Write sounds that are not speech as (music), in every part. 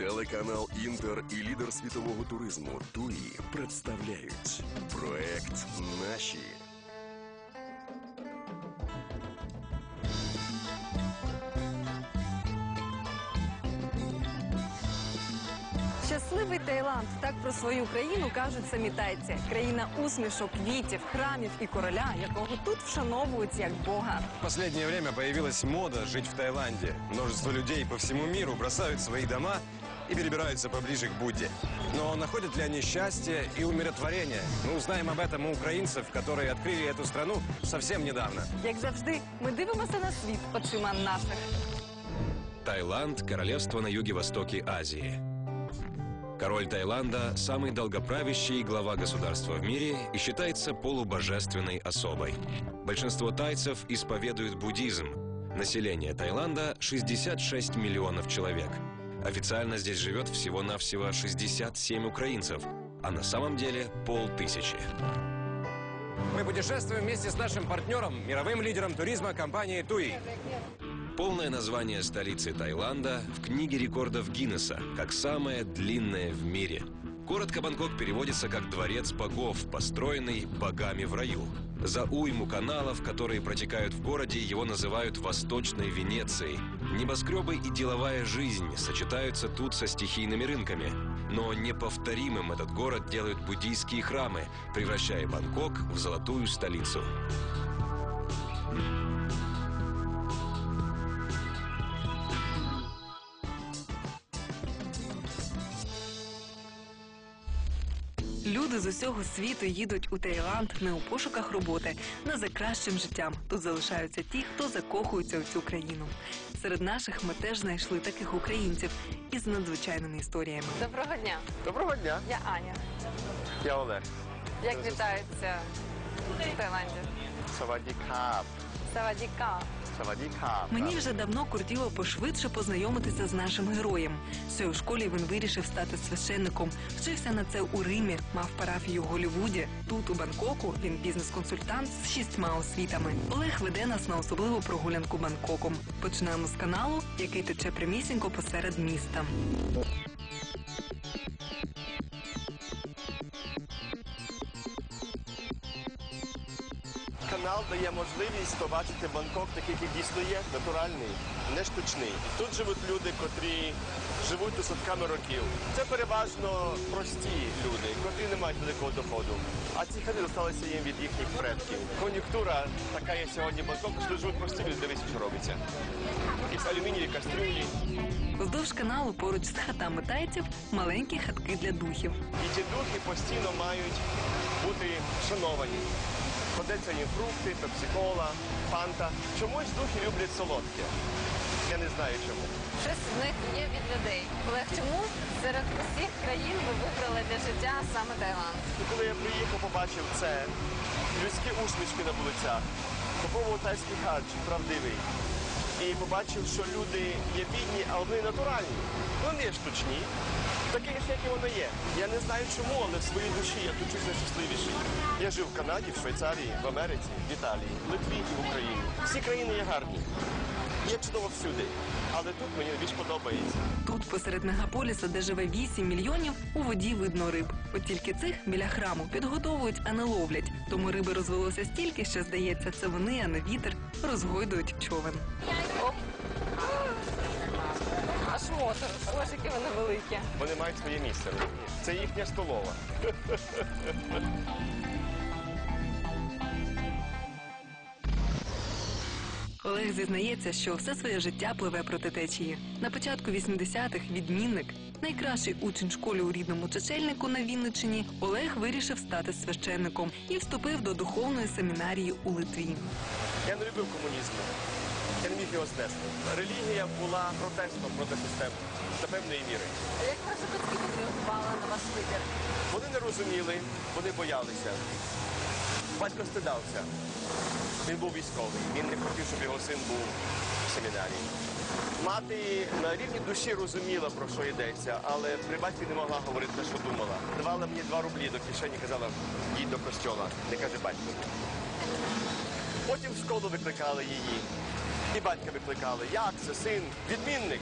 Телеканал Інтер і лідер світового туризму Туї представляють проект Наші. Щасливий Таїланд. Так про свою країну кажуть самі тайці. Країна усмішок, квітів, храмів і короля, якого тут вшановують як Бога. В последнее время появилась мода жить в Таиланде. Множество людей по всему миру бросают свои дома и перебираются поближе к Будде. Но находят ли они счастье и умиротворение? Мы узнаем об этом у украинцев, которые открыли эту страну совсем недавно. Як завжди, ми дивимося на світ очима наших. Таиланд – королевство на юге-востоке Азии. Король Таиланда – самый долгоправящий глава государства в мире и считается полубожественной особой. Большинство тайцев исповедуют буддизм. Население Таиланда – 66 миллионов человек. Официально здесь живет всего-навсего 67 украинцев, а на самом деле полтысячи. Мы путешествуем вместе с нашим партнером, мировым лидером туризма компанией Туи. Полное название столицы Таиланда в книге рекордов Гиннесса как самое длинное в мире. Коротко Бангкок переводится как «дворец богов», построенный богами в раю. За уйму каналов, которые протекают в городе, его называют «Восточной Венецией». Небоскребы и деловая жизнь сочетаются тут со стихийными рынками. Но неповторимым этот город делают буддийские храмы, превращая Бангкок в золотую столицу. Люди з усього світу їдуть у Таїланд не у пошуках роботи, не за кращим життям. Тут залишаються ті, хто закохується у цю країну. Серед наших ми теж знайшли таких українців із надзвичайними історіями. Доброго дня, Доброго дня, я Аня. я Олег. Як вітаються в Таїланді? Саваді Кап. Савадіка. Мені вже давно кортіло пошвидше познайомитися з нашим героєм. Ще у школі він вирішив стати священником. Вчився на це у Римі, мав парафію у Голлівуді. Тут, у Бангкоку, він бізнес-консультант з шістьма освітами. Олег веде нас на особливу прогулянку Бангкоком. Починаємо з каналу, який тече прямісінько посеред міста. Канал дає можливість побачити Бангкок такий, який дійсно є, натуральний, не штучний. Тут живуть люди, котрі живуть тут садками років. Це переважно прості люди, котрі не мають великого доходу. А ці хати залишилися їм від їхніх предків. Кон'юнктура така є сьогодні в Бангкоку, що живуть прості люди, дивіться, що робиться. Якісь алюмінієві кастрюлі. Вздовж каналу поруч з хатами тайців маленькі хатки для духів. І ті духи постійно мають бути шановані. Ходяться їм фрукти, пепсикола, фанта. Чомусь духи люблять солодке. Я не знаю чому. Щось з них є від людей. Олег, чому серед усіх країн ви вибрали для життя саме Таїланд? І коли я приїхав, побачив це, людські усмішки на вулицях, попробував тайський хадж, правдивий. І побачив, що люди є бідні, а вони натуральні. Вони штучні. Такі як і вони є. Я не знаю чому, але в своїй душі я тут чусь найщасливіший. Я жив в Канаді, в Швейцарії, в Америці, в Італії, в Литві і в Україні. Всі країни є гарні. Є чудово всюди. Але тут мені більш подобається. Тут, посеред мегаполіса, де живе 8 мільйонів, у воді видно риб. От тільки цих біля храму підготовують, а не ловлять. Тому риби розвелося стільки, що здається, це вони, а не вітер, розгойдують човен. Оп. Аж мотор. Ось які вони великі. Вони мають своє місце. розумієш? Це їхня столова. Олег зізнається, що все своє життя пливе проти течії. На початку 80-х відмінник, найкращий учень школи у рідному Чечельнику на Вінниччині, Олег вирішив стати священником і вступив до духовної семінарії у Литві. Я не любив комунізм. Я не міг його знести. Релігія була протестом проти системи до певної міри. А як батьки відреагували на ваш вибір? Вони не розуміли, вони боялися. Батько стидався. Він був військовий. Він не хотів, щоб його син був в семінарії. Мати на рівні душі розуміла, про що йдеться, але при батькові не могла говорити те, що думала. Давала мені два рублі до кишені, казала, їдь до костьола, не каже батько. Потім в школу викликали її. І батька викликали. Як це, син? Відмінник.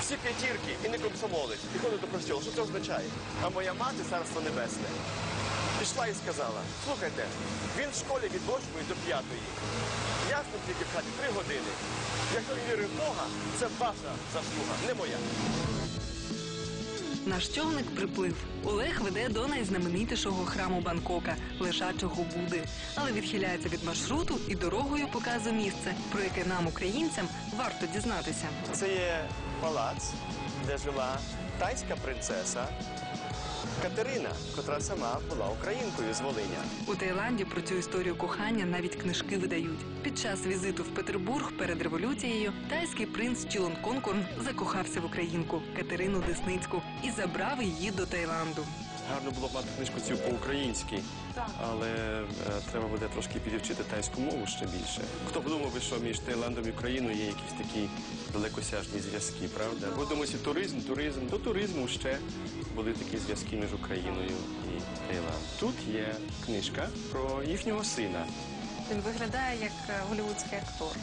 всі п'ятірки і не комсомолець. Підходить до костюлу. Що це означає? А моя мати, царство небесне, пішла і сказала: слухайте, він в школі від 8 до 5. Ясно тільки в хаті 3 години. Якщо він вірив в Бога, це ваша заслуга, не моя. Наш човник приплив. Олег веде до найзнаменитішого храму Бангкока лежачого Буди, але відхиляється від маршруту і дорогою показує місце, про яке нам, українцям, варто дізнатися. Це є палац, де жила тайська принцеса Катерина, котра сама була українкою з Волиня. У Таїланді про цю історію кохання навіть книжки видають. Під час візиту в Петербург перед революцією тайський принц Чілон Конкорн закохався в українку Катерину Десницьку і забрав її до Таїланду. Гарно було б мати книжку цю по-українськи, але е, треба буде трошки підвчити тайську мову ще більше. Хто подумав би, що між Таїландом і Україною є якісь такі далекосяжні зв'язки, правда? Бо думається, туризм, туризм. До туризму ще були такі зв'язки між Україною і Таїландом. Тут є книжка про їхнього сина. Він виглядає як е, голівудський актор.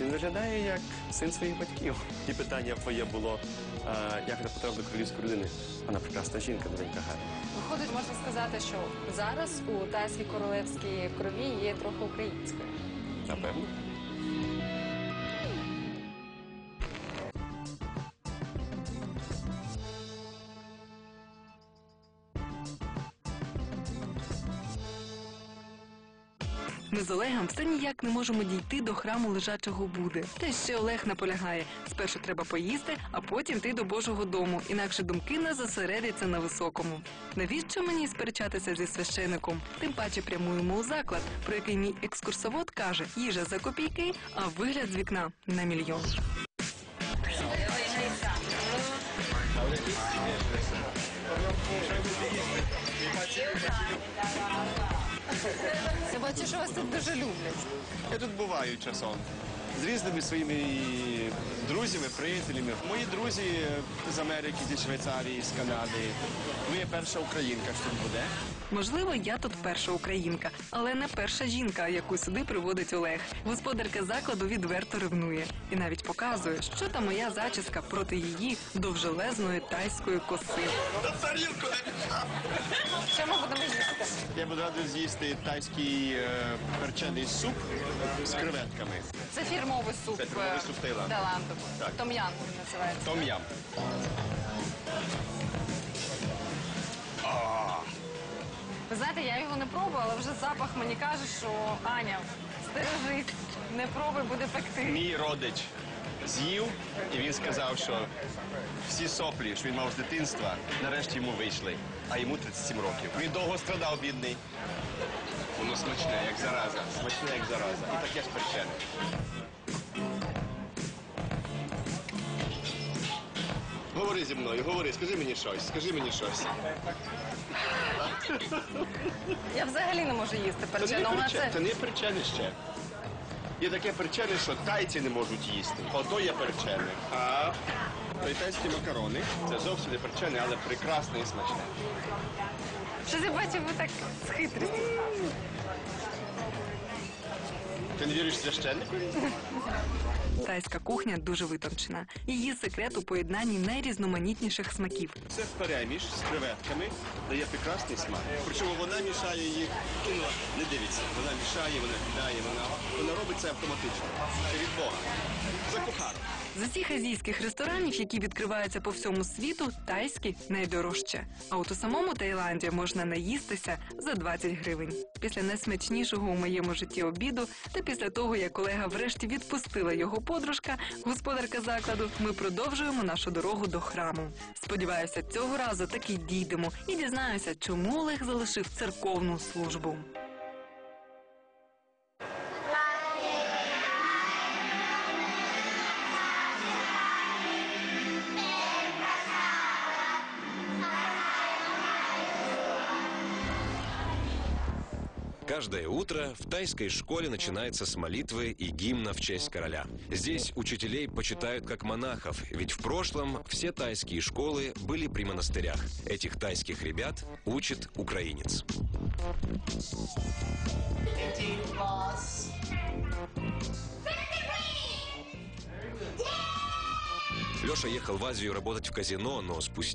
Він виглядає як син своїх батьків. І питання твоє було, як це потрапив до королівської родини. Вона прекрасна жінка, донька гарна. Виходить, можна сказати, що зараз у тайській королевській крові є трохи української. Напевно. Ми з Олегом все ніяк не можемо дійти до храму лежачого Буди. Та ще Олег наполягає: спершу треба поїсти, а потім йти до Божого дому, інакше думки не зосередяться на високому. Навіщо мені сперечатися зі священиком? Тим паче прямуємо у заклад, про який мій екскурсовод каже: їжа за копійки, а вигляд з вікна на мільйон. Я бачу, що вас тут дуже люблять. Я тут буваю часом. З різними своїми друзями, приятелями. Мої друзі з Америки, зі Швейцарії, з Канади. Ви перша українка, що тут буде. Можливо, я тут перша українка, але не перша жінка, яку сюди приводить Олег. Господарка закладу відверто ревнує і навіть показує, що та моя зачіска проти її довжелезної тайської коси. Що ми будемо їсти? Я буду радий з'їсти тайський е, перчений суп з креветками. Це фірмовий суп. Це фірмовий суп Таїланду. Таїланду. Так. Том'ян він називається. Том-ям. Ви знаєте, я його не пробувала, але вже запах мені каже, що Аня, стережись, не пробуй, буде пекти. Мій родич з'їв, і він сказав, що всі соплі, що він мав з дитинства, нарешті йому вийшли, а йому 37 років. Він довго страдав, бідний. Воно смачне, як зараза. Смачне, як зараза. І таке ж перчене. Говори зі мною, говори, скажи мені щось, скажи мені щось. Я взагалі не можу їсти Це не перчене. Перчене, це це не перчене ще. Є таке перчене, що тайці не можуть їсти. Ото є перчене. А тайські макарони це зовсім не перчене, але прекрасне і смачне. Що ти бачив ви так з хитрістю. Ти не віриш священнику? (laughs) Тайська кухня дуже витончена. Її секрет у поєднанні найрізноманітніших смаків. Це переміж з креветками дає прекрасний смак. Причому вона мішає їх, ну, не дивіться, вона мішає, вона кидає, вона, вона робить це автоматично. Це від Бога. За кухаром. З усіх азійських ресторанів, які відкриваються по всьому світу, тайські найдорожче. А от у самому Таїланді можна наїстися за 20 гривень. Після найсмачнішого у моєму житті обіду, та після того, як колега врешті відпустила його подружка, господарка закладу, ми продовжуємо нашу дорогу до храму. Сподіваюся, цього разу таки дійдемо і дізнаюся, чому Олег залишив церковну службу. Каждое утро в тайской школе начинается с молитвы и гимна в честь короля. Здесь учителей почитают как монахов, ведь в прошлом все тайские школы были при монастырях. Этих тайских ребят учит украинец. Леша ехал в Азию работать в казино, но спустя